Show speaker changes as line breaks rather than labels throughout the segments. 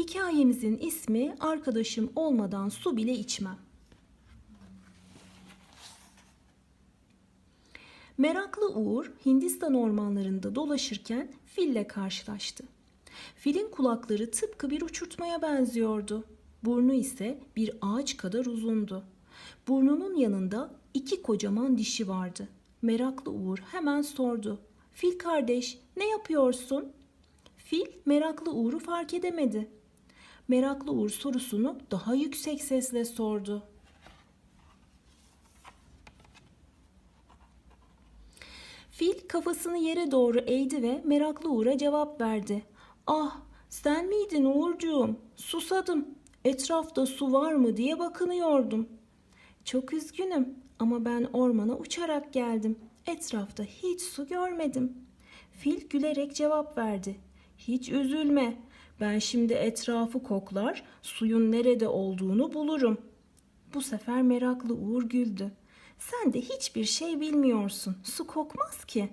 Hikayemizin ismi arkadaşım olmadan su bile içmem. Meraklı Uğur Hindistan ormanlarında dolaşırken fille karşılaştı. Filin kulakları tıpkı bir uçurtmaya benziyordu. Burnu ise bir ağaç kadar uzundu. Burnunun yanında iki kocaman dişi vardı. Meraklı Uğur hemen sordu. Fil kardeş ne yapıyorsun? Fil meraklı Uğur'u fark edemedi. Meraklı Uğur sorusunu daha yüksek sesle sordu. Fil kafasını yere doğru eğdi ve meraklı Uğur'a cevap verdi. Ah sen miydin Uğurcuğum? Susadım. Etrafta su var mı diye bakınıyordum. Çok üzgünüm ama ben ormana uçarak geldim. Etrafta hiç su görmedim. Fil gülerek cevap verdi. Hiç üzülme. Ben şimdi etrafı koklar, suyun nerede olduğunu bulurum. Bu sefer meraklı Uğur güldü. Sen de hiçbir şey bilmiyorsun. Su kokmaz ki.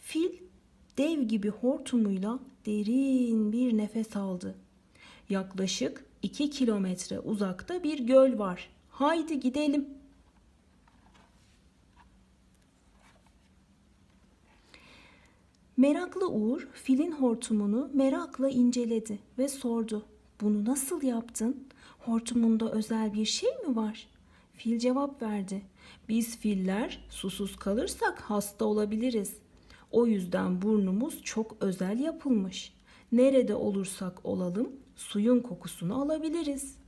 Fil dev gibi hortumuyla derin bir nefes aldı. Yaklaşık iki kilometre uzakta bir göl var. Haydi gidelim. Meraklı Uğur filin hortumunu merakla inceledi ve sordu. Bunu nasıl yaptın? Hortumunda özel bir şey mi var? Fil cevap verdi. Biz filler susuz kalırsak hasta olabiliriz. O yüzden burnumuz çok özel yapılmış. Nerede olursak olalım suyun kokusunu alabiliriz.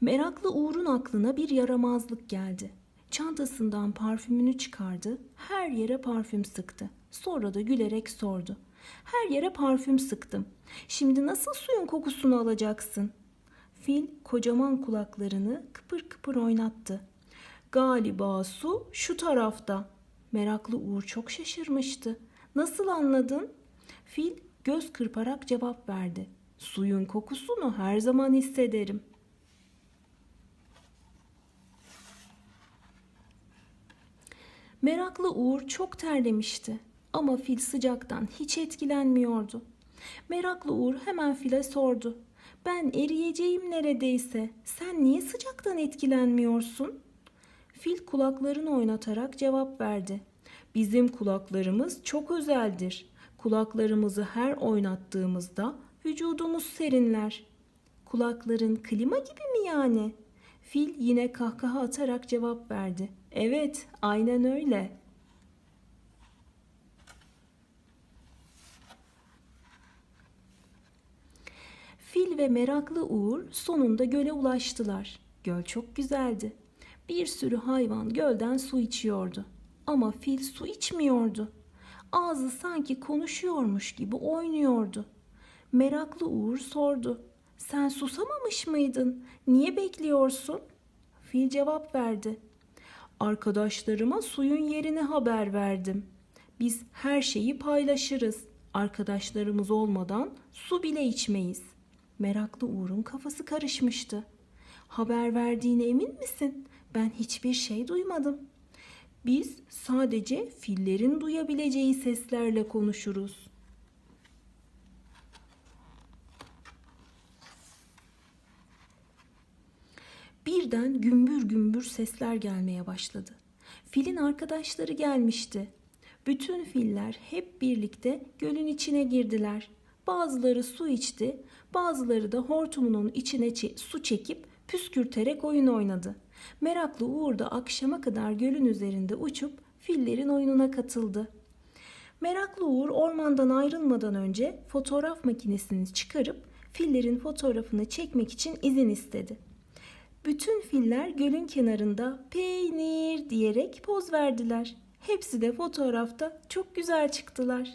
Meraklı Uğur'un aklına bir yaramazlık geldi. Çantasından parfümünü çıkardı, her yere parfüm sıktı. Sonra da gülerek sordu. Her yere parfüm sıktım. Şimdi nasıl suyun kokusunu alacaksın? Fil kocaman kulaklarını kıpır kıpır oynattı. Galiba su şu tarafta. Meraklı Uğur çok şaşırmıştı. Nasıl anladın? Fil göz kırparak cevap verdi. Suyun kokusunu her zaman hissederim. Meraklı Uğur çok terlemişti ama fil sıcaktan hiç etkilenmiyordu. Meraklı Uğur hemen file sordu. Ben eriyeceğim neredeyse. Sen niye sıcaktan etkilenmiyorsun? Fil kulaklarını oynatarak cevap verdi. Bizim kulaklarımız çok özeldir. Kulaklarımızı her oynattığımızda vücudumuz serinler. Kulakların klima gibi mi yani? Fil yine kahkaha atarak cevap verdi. Evet, aynen öyle. Fil ve meraklı Uğur sonunda göle ulaştılar. Göl çok güzeldi. Bir sürü hayvan gölden su içiyordu. Ama fil su içmiyordu. Ağzı sanki konuşuyormuş gibi oynuyordu. Meraklı Uğur sordu. Sen susamamış mıydın? Niye bekliyorsun? Fil cevap verdi. Arkadaşlarıma suyun yerini haber verdim. Biz her şeyi paylaşırız. Arkadaşlarımız olmadan su bile içmeyiz. Meraklı Uğur'un kafası karışmıştı. Haber verdiğine emin misin? Ben hiçbir şey duymadım. Biz sadece fillerin duyabileceği seslerle konuşuruz. Birden gümbür gümbür sesler gelmeye başladı. Filin arkadaşları gelmişti. Bütün filler hep birlikte gölün içine girdiler. Bazıları su içti, bazıları da hortumunun içine su çekip püskürterek oyun oynadı. Meraklı Uğur da akşama kadar gölün üzerinde uçup fillerin oyununa katıldı. Meraklı Uğur ormandan ayrılmadan önce fotoğraf makinesini çıkarıp fillerin fotoğrafını çekmek için izin istedi. Bütün filler gölün kenarında peynir diyerek poz verdiler. Hepsi de fotoğrafta çok güzel çıktılar.